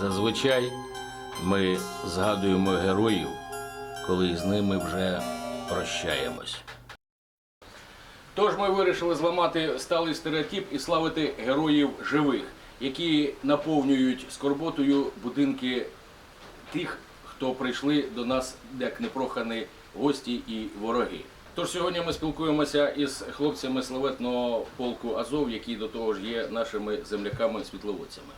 Зазвичай ми згадуємо героїв, коли з ними вже прощаємось. Тож ми вирішили зламати сталий стереотип і славити героїв живих, які наповнюють скорботою будинки тих, хто прийшли до нас як непрохані гості і вороги. Тож сьогодні ми спілкуємося із хлопцями славетного полку Азов, які до того ж є нашими земляками-світловодцями.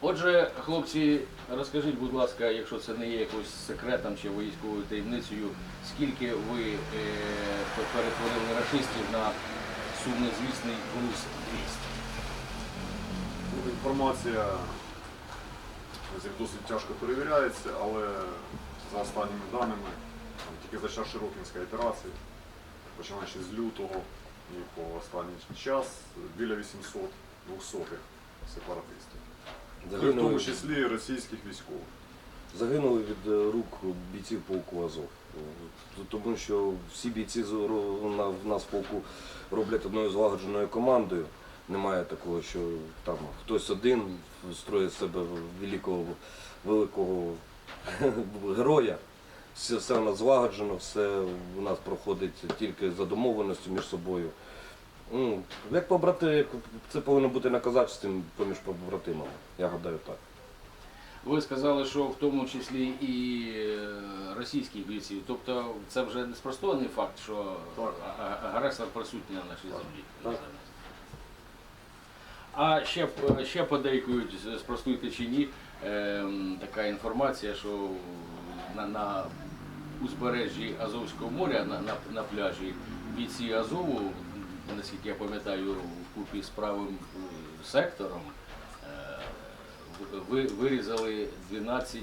Отже, хлопці, розкажіть, будь ласка, якщо це не є якось секретом чи військовою таємницею, скільки ви е, перетворили рашистів на сумнозвісний груз 200? Ну, Інформація досить тяжко перевіряється, але за останніми даними, там, тільки за час Широкінської операції, починаючи з лютого і по останній час, біля 800 двохсотих сепаратистів. В тому Загинули, числі російських військових. загинули від е, рук бійців полку Азов. Е, Тому що всі бійці з- ро- на- в нас в полку роблять одною злагодженою командою. Немає такого, що там хтось один строїть з себе великого, великого героя. Все, все у нас злагоджено, все у нас проходить тільки за домовленістю між собою. Ну, Як побрати, це повинно бути на казачстві поміж побратимами. Я гадаю так. Ви сказали, що в тому числі і е, російських бійців. Тобто це вже не спростований факт, що агресор присутній на нашій землі. Так. А ще, ще подейкують, спростуйте чи ні, ем, така інформація, що на, на узбережжі Азовського моря, на, на, на пляжі бійці Азову, наскільки я пам'ятаю, вкупі з правим е, сектором, е, ви, ви- вирізали 12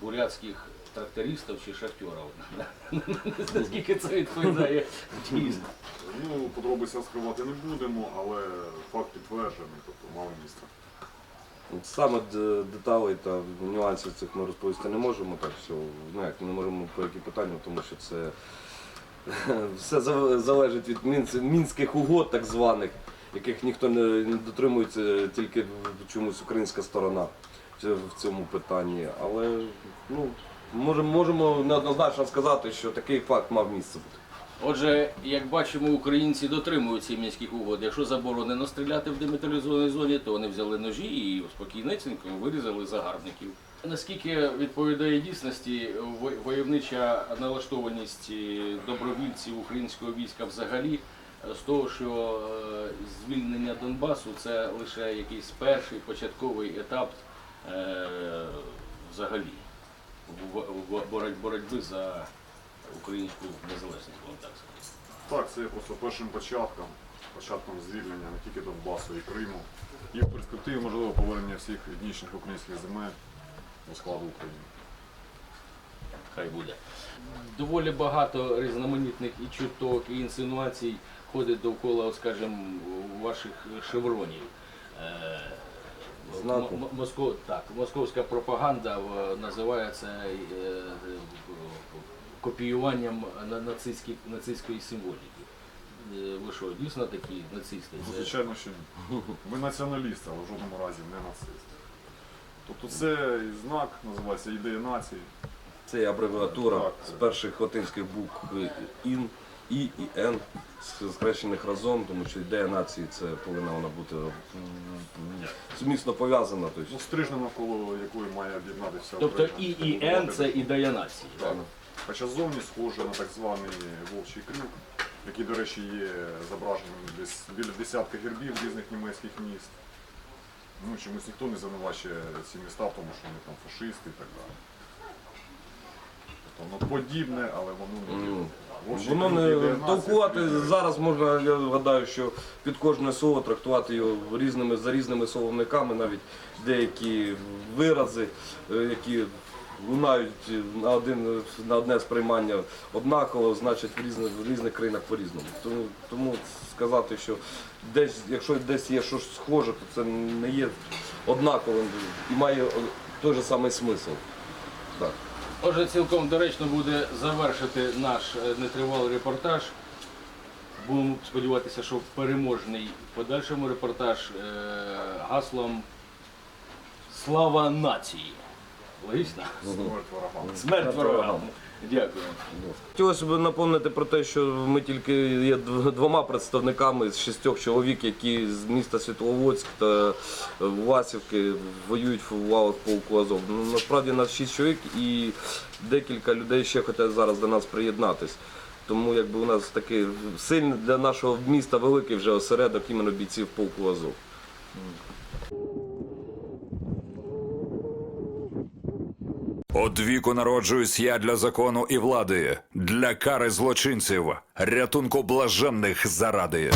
бурятських трактористів чи шахтерів. Наскільки це відповідає дійсно? Ну, подробиці розкривати не будемо, але факт підтверджений, тобто мало місце. Саме деталей та нюансів цих ми розповісти не можемо, так що ну як не можемо по які питання, тому що це все залежить від мінських угод, так званих, яких ніхто не дотримується, тільки чомусь українська сторона в цьому питанні. Але ну, можемо, неоднозначно сказати, що такий факт мав місце бути. Отже, як бачимо, українці дотримуються мінських угод. Якщо заборонено стріляти в демілітаризованій зоні, то вони взяли ножі і спокійнесенько вирізали загарбників. Наскільки відповідає дійсності войовнича налаштованість добровільців українського війська взагалі, з того, що е, звільнення Донбасу це лише якийсь перший початковий етап е, взагалі боротьби за українську незалежність, будемо так сказати. Так, це є просто першим початком, початком звільнення не тільки Донбасу і Криму. І в перспективі можливо повернення всіх етнічних українських земель до складу України. Хай буде. Доволі багато різноманітних і чуток, і інсинуацій ходить довкола, от, скажімо, ваших шевронів. Е, Знаку. м- м- Москов, так, московська пропаганда е, називає це е, копіюванням на- нацистської символіки. Е, Ви що, дійсно такі нацисти? Це- Звичайно, що ні. Ви націоналіст, але в жодному разі не нацист. Тобто це і знак називається ідея нації. Це є абревіатура Так. з перших латинських букв ін, і і н, с- скрещених разом, тому що ідея нації це повинна вона бути м, м, сумісно пов'язана. Ну, Тобто, стрижня, навколо якої має об'єднатися Тобто Україна. І і Н це ідея нації. Так. Хоча зовні схоже на так званий вовчий крюк, який, до речі, є зображеним десь біля десятка гербів різних німецьких міст. Ну, чомусь ніхто не звинувачує ці міста тому, що вони там фашисти і так далі. Тобто воно подібне, але воно не М. Воно не толкувати зараз можна, я гадаю, що під кожне слово трактувати його різними за різними словниками, навіть деякі вирази, е, які лунають на один на одне сприймання однаково, значить в різних в різних країнах по-різному. Тому, тому сказати, що десь, якщо десь є щось схоже, то це не є однаковим і має той же самий смисл. Так. Отже, цілком доречно буде завершити наш е, нетривалий репортаж. Будемо сподіватися, що переможний в подальшому репортаж е, гаслом Слава нації. Логічно? Смерть ворогам. Смерть ворогам. Дякую. Хотілося б напомнити про те, що ми тільки є двома представниками з шістьох чоловік, які з міста Світловодськ та Васівки воюють в лавах полку Азов. Ну, насправді нас шість чоловік і декілька людей ще хочуть зараз до нас приєднатись. Тому якби у нас такий сильний для нашого міста великий вже осередок іменно бійців полку Азов. Од віку народжуюсь я для закону і влади, для кари злочинців, рятунку блаженних заради.